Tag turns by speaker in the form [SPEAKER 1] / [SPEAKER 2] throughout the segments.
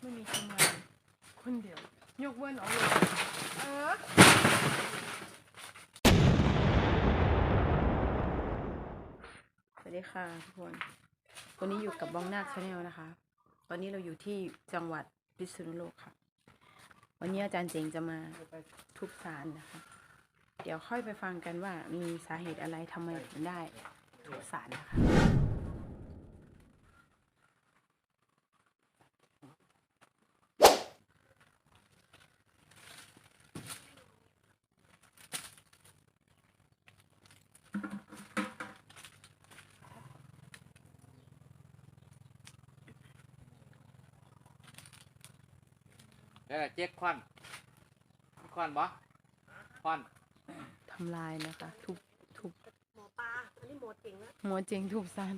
[SPEAKER 1] ไม่มีทำงานคนเดียว ยกเว้นเอาเลยเออสวัสดีค่ะทุกคน วันนี้อยู่กับบ้องนาคชาแนลนะคะ ตอนนี้เราอยู่ที่จังหวัดพิษณุโลกค่ะ วันนี้อาจารย์เจงจะมาทุบสารนะคะ เดี๋ยวค่อยไปฟังกันว่ามีสาเหตุอะไรทำไมถึงได้ทุบสารนะคะ
[SPEAKER 2] แล้วก็เจ๊กควันควันบ่ควัน
[SPEAKER 1] ทำลายนะคะ ทุบทุบ
[SPEAKER 3] หมอปลาอันนี้หมอเจ๋งนะ
[SPEAKER 1] หัวเจงทุบสาร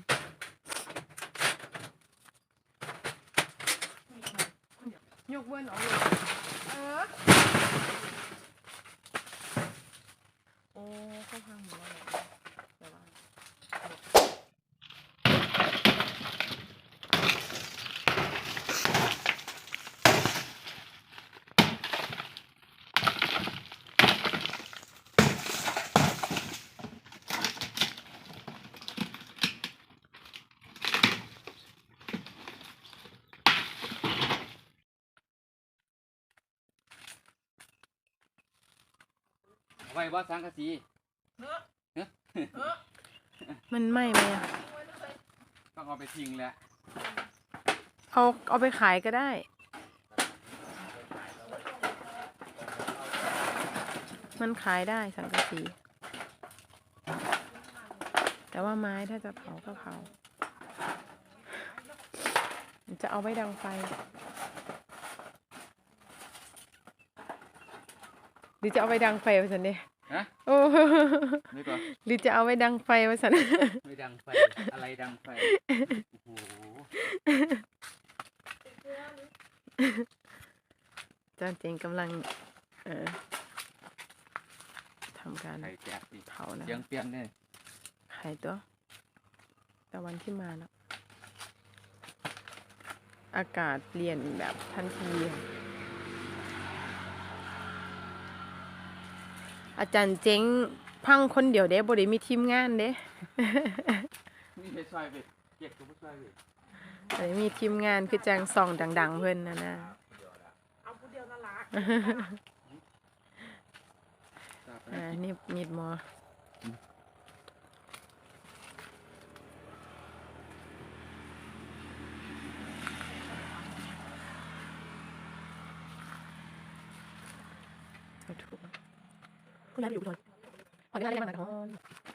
[SPEAKER 1] ยกเว้นเอาเลยเออ โอ้เข้าพังหมดแล้วเหรอแต่ว่า
[SPEAKER 2] เอาไว้บ่สังกะสี
[SPEAKER 1] มันไหม้ไหมอะ
[SPEAKER 2] ต้องเอาไปทิ้งแหละ
[SPEAKER 1] เอาเอาไปขายก็ได้ มันขายได้สังกะสี แต่ว่าไม้ถ้าจะเผาก็เผา จะเอาไว้ดังไฟ หรือจะเอาไว้ดังไฟวะสันเด
[SPEAKER 2] ฮะ
[SPEAKER 1] โอ้
[SPEAKER 2] นี่ก่อน
[SPEAKER 1] หรือจะเอาไว้ดังไฟวะสัน
[SPEAKER 2] ไม่ดังไฟ อะไรดังไฟ โอ้โห
[SPEAKER 1] จานเจงกำลัง เอ่อทำการ
[SPEAKER 2] ไข่แจกดิ
[SPEAKER 1] เผานะ
[SPEAKER 2] เสียงเปลี่ยนเนี่ย
[SPEAKER 1] หายตัวแต่วันที่มาแล้วอากาศเปลี่ยนแบบทันทีค่ะ อาจารย์เจ๊งพังคนเดียวเด้บ่ได้มีทีมงานเด้
[SPEAKER 2] นี่ไปช่วยไปเจ๊กก็บ่ช่วยไป
[SPEAKER 1] บ่ได้มีทีมงานคือจังส่องดัง ๆ เพิ่นนะนะ
[SPEAKER 3] เอาผู้เดียวน่ารัก
[SPEAKER 2] ทราบไหม
[SPEAKER 1] อ่านี่มีดหมอเอาถูก
[SPEAKER 3] คุณยายไปอยู่อุดรขออนุญาตเรียกมาหน่อยครับ